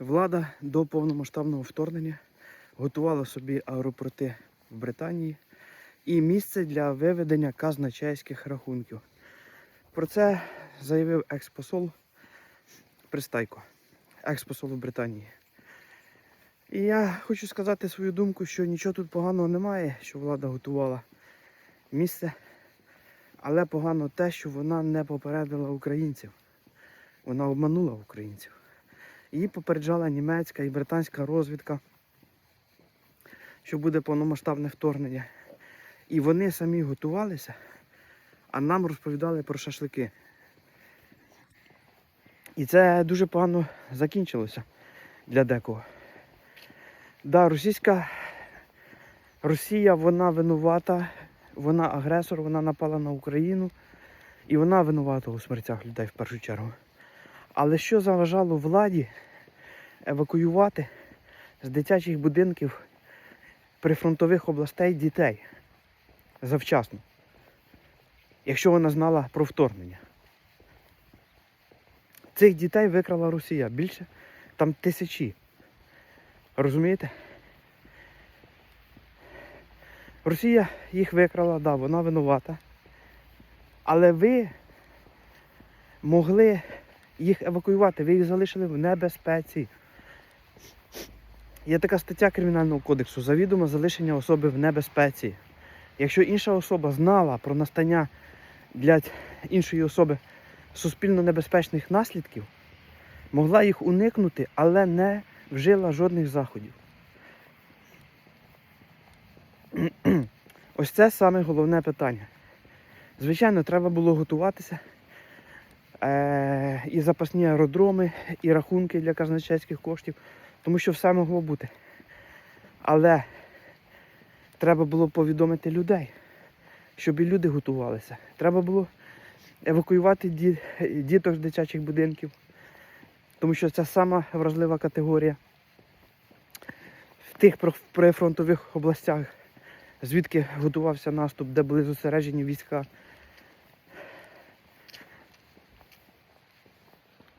Влада до повномасштабного вторгнення готувала собі аеропорти в Британії і місце для виведення казначейських рахунків. Про це заявив експосол Пристайко, експосол в Британії. І я хочу сказати свою думку, що нічого тут поганого немає, що влада готувала місце, але погано те, що вона не попередила українців. Вона обманула українців. Її попереджала німецька і британська розвідка, що буде повномасштабне вторгнення. І вони самі готувалися, а нам розповідали про шашлики. І це дуже погано закінчилося для декого. Да, російська Росія, вона винувата, вона агресор, вона напала на Україну і вона винувата у смертях людей в першу чергу. Але що заважало владі евакуювати з дитячих будинків прифронтових областей дітей завчасно, якщо вона знала про вторгнення? Цих дітей викрала Росія більше там тисячі. Розумієте? Росія їх викрала, да, вона винувата. Але ви могли їх евакуювати, ви їх залишили в небезпеці. Є така стаття Кримінального кодексу завідомо залишення особи в небезпеці. Якщо інша особа знала про настання для іншої особи суспільно небезпечних наслідків, могла їх уникнути, але не вжила жодних заходів. Ось це саме головне питання. Звичайно, треба було готуватися. Е- і запасні аеродроми, і рахунки для казначейських коштів, тому що все могло бути. Але треба було повідомити людей, щоб і люди готувалися. Треба було евакуювати діток з дитячих будинків, тому що це сама вразлива категорія. В тих прифронтових областях, звідки готувався наступ, де були зосереджені війська,